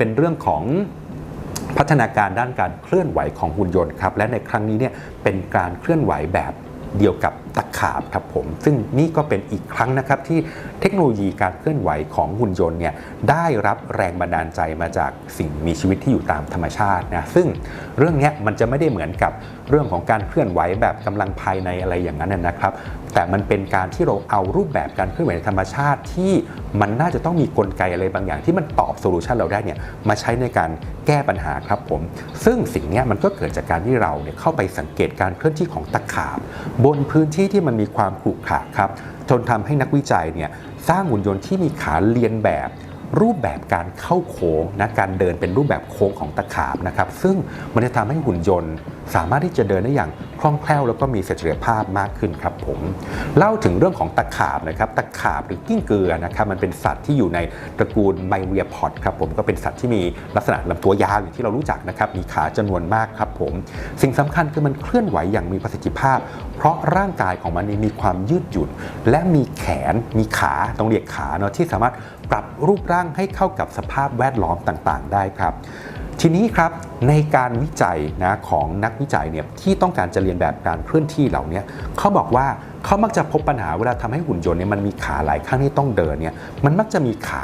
เป็นเรื่องของพัฒนาการด้านการเคลื่อนไหวของหุ่นยนต์ครับและในครั้งนี้เนี่ยเป็นการเคลื่อนไหวแบบเดียวกับ ตะขาบครับผม ซึ่งนี่ก็เป็นอีกครั้งนะครับที่เทคโนโลยีการเคลื่อนไหวของหุ่นยนต์เนี่ยได้รับแรงบันดาลใจมาจากสิ่งมีชีวิตที่อยู่ตามธรรมชาตินะซึ่งเรื่องนี้มันจะไม่ได้เหมือนกับเรื่องของการเคลื่อนไหวแบบกำลังภายในอะไรอย่างนั้นนะครับ แต่มันเป็นการที่เราเอารูปแบบการเคลื่อนไหวในธรรมชาติที่มันน่าจะต้องมีกลไกอะไรบางอย่าง ที่มันตอบโซลูชันเราได้เนี่ยมาใช้ในการแก้ปัญหาครับผม ซึ่งสิ่งนี้มันก็เกิดจากการที่เราเนี่ยเข้าไปสังเกตการเคลื่อนที่ของตะขาบบนพื้นที่ที่มันมีความขรุขระครับจนทำให้นักวิจัยเนี่ยสร้างหุ่นยนต์ที่มีขาเลียนแบบรูปแบบการเข้าโค้งนะการเดินเป็นรูปแบบโค้งของตะขาบนะครับ ซึ่งมันจะทำให้หุ่นยนต์สามารถที่จะเดินได้อย่าง ล่องแคล่วแล้วก็มีเสถียรภาพมากขึ้นครับผม เล่าถึงเรื่องของตะขาบนะครับตะขาบหรือกิ้งเกลือนะครับมันเป็นสัตว์ที่อยู่ในตระกูลไมเรียพอดครับผมก็เป็นสัตว์ที่มีลักษณะลำตัวยาวอย่างที่เรารู้จักนะครับมีขาจำนวนมากครับผม สิ่งสำคัญคือมันเคลื่อนไหวอย่างมีประสิทธิภาพ เพราะร่างกายของมันนี่มีความยืดหยุ่น และมีแขนมีขาต้องเรียกขาเนาะที่สามารถปรับรูปร่างให้เข้ากับสภาพแวดล้อมต่างๆ ได้ครับ ทีนี้ครับในการวิจัยนะของนักวิจัยเนี่ยที่ต้องการจะเรียนแบบการเคลื่อนที่เหล่านี้เขาบอกว่าเขามักจะพบปัญหาเวลาทำให้หุ่นยนต์เนี่ยมันมีขาหลายข้างที่ต้องเดินเนี่ยมันมักจะมีขา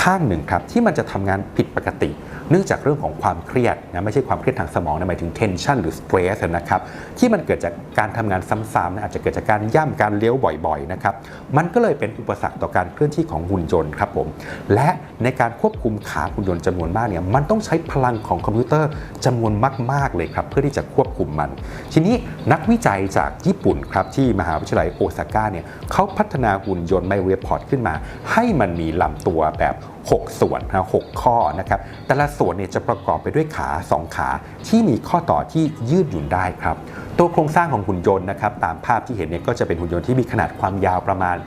ข้างหนึ่งครับที่มันจะทำงานผิดปกติ เนื่องจากเรื่องของความเครียดนะไม่ใช่ความเครียดทางสมองนะหมายถึง tension หรือ stress นะครับที่มันเกิดจากการทำงานซ้ำๆนะอาจจะเกิดจากการย่ำการเลี้ยวบ่อยๆนะครับมันก็เลยเป็นอุปสรรคต่อการเคลื่อนที่ของหุ่นยนต์ครับผมและในการควบคุมขาหุ่นยนต์จำนวนมากเนี่ยมันต้องใช้พลังของคอมพิวเตอร์จำนวนมาก ๆเลยครับเพื่อที่จะควบคุมมัน ทีนี้นักวิจัยจากญี่ปุ่นครับที่มหาวิทยาลัยโอซาก้าเนี่ยเขาพัฒนาหุ่นยนต์ไมเรียพอร์ตขึ้นมา ให้มันมีลำตัวแบบ 6 ส่วนนะหกข้อนะครับแต่ละส่วนเนี่ยจะประกอบไปด้วยขา 2 ขาที่มีข้อต่อที่ยืดหยุ่นได้ครับ ตัวโครงสร้างของหุ่นยนต์นะครับตามภาพที่เห็นเนี่ยก็จะเป็นหุ่นยนต์ที่มีขนาดความยาวประมาณ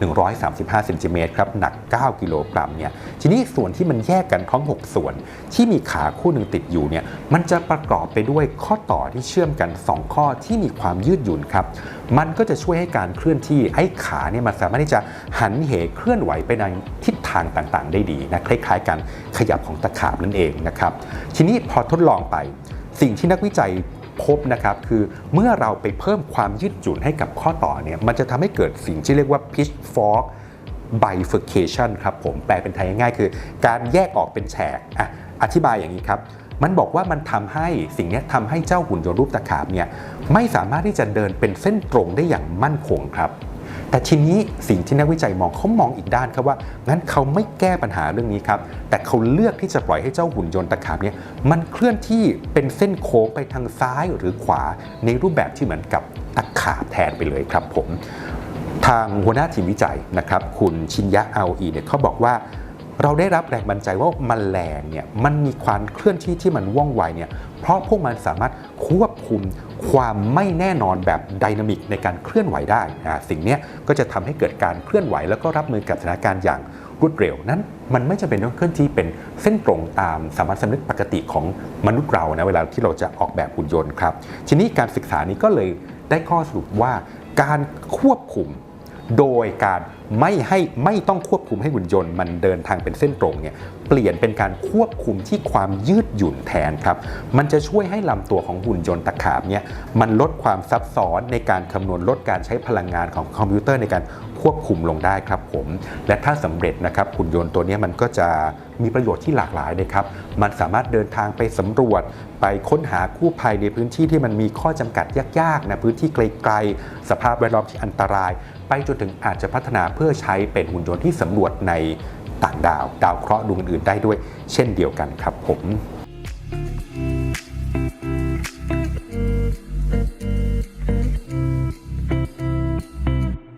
135เซนติเมตรครับหนัก 9 กิโลกรัมเนี่ยทีนี้ส่วนที่มันแยกกันทั้ง 6 ส่วน ที่มีขาคู่หนึ่งติดอยู่เนี่ยมันจะประกอบไปด้วยข้อต่อที่เชื่อมกัน 2 ข้อที่มีความยืดหยุ่นครับ มันก็จะช่วยให้การเคลื่อนที่ไอ้ขาเนี่ยมันสามารถที่จะหันเหเคลื่อนไหวไปในทิศ ทางต่างๆ ได้ดีนะคล้ายๆกันขยับของตะขาบนั่นเองนะครับทีนี้พอทดลองไปสิ่งที่นักวิจัยพบนะครับคือเมื่อเราไปเพิ่มความยืดหยุ่นให้กับข้อต่อเนี่ยมันจะทำให้เกิดสิ่งที่เรียกว่า pitchfork bifurcation ครับผมแปลเป็นไทยง่ายๆคือ การแยกออกเป็นแฉกอะอธิบายอย่างนี้ครับ มันบอกว่ามันทำให้สิ่งนี้ทำให้เจ้าหุ่นยนต์รูปตะขาบเนี่ยไม่สามารถที่จะเดินเป็นเส้นตรงได้อย่างมั่นคงครับ แต่ทีนี้สิ่งที่นักวิจัยมองเขามองอีกด้านครับว่า งั้นเขาไม่แก้ปัญหาเรื่องนี้ครับ แต่เขาเลือกที่จะปล่อยให้เจ้าหุ่นยนต์ตะขาบเนี่ยมันเคลื่อนที่เป็นเส้นโค้งไปทางซ้ายหรือขวา ในรูปแบบที่เหมือนกับตะขาบแทนไปเลยครับผม ทางหัวหน้าทีมวิจัยนะครับ คุณชินยะเอาอีเนี่ยเขาบอกว่า เราได้รับแรงบันดาลใจว่าแมลงเนี่ยมันมีความเคลื่อนที่ที่มันว่องไวเนี่ยเพราะพวกมันสามารถควบคุมความไม่แน่นอนแบบไดนามิกในการเคลื่อนไหวได้สิ่งนี้ก็จะทำให้เกิดการเคลื่อนไหว แล้วก็รับมือกับสถานการณ์อย่างรวดเร็วนั้น มันไม่จำเป็นต้องเคลื่อนที่เป็นเส้นตรงตามสามัญสำนึกปกติของมนุษย์เรานะเวลาที่เราจะออกแบบหุ่นยนต์ครับ ทีนี้การศึกษานี้ก็เลยได้ข้อสรุปว่าการควบคุมโดยการ ไม่ให้ไม่ต้องควบคุมให้หุ่นยนต์มันเดินทางเป็นเส้นตรงเนี่ยเปลี่ยนเป็นการควบคุมที่ความยืดหยุ่นแทนครับ มันจะช่วยให้ลำตัวของหุ่นยนต์ตะขาบเนี่ยมันลดความซับซ้อนในการคำนวณลดการใช้พลังงานของคอมพิวเตอร์ในการควบคุมลงได้ครับผม และถ้าสำเร็จนะครับหุ่นยนต์ตัวนี้มันก็จะมีประโยชน์ที่หลากหลายนะครับ มันสามารถเดินทางไปสำรวจ ไปค้นหากู้ภัยในพื้นที่ที่มันมีข้อจำกัดยากๆนะพื้นที่ไกลๆ สภาพแวดล้อมที่อันตราย ไปจนถึงอาจจะพัฒนาพื่อใช้เป็นหุ่นยนต์ที่สำรวจในต่างดาว ดาวเคราะห์ดวงอื่นๆได้ด้วย เช่นเดียวกันครับผม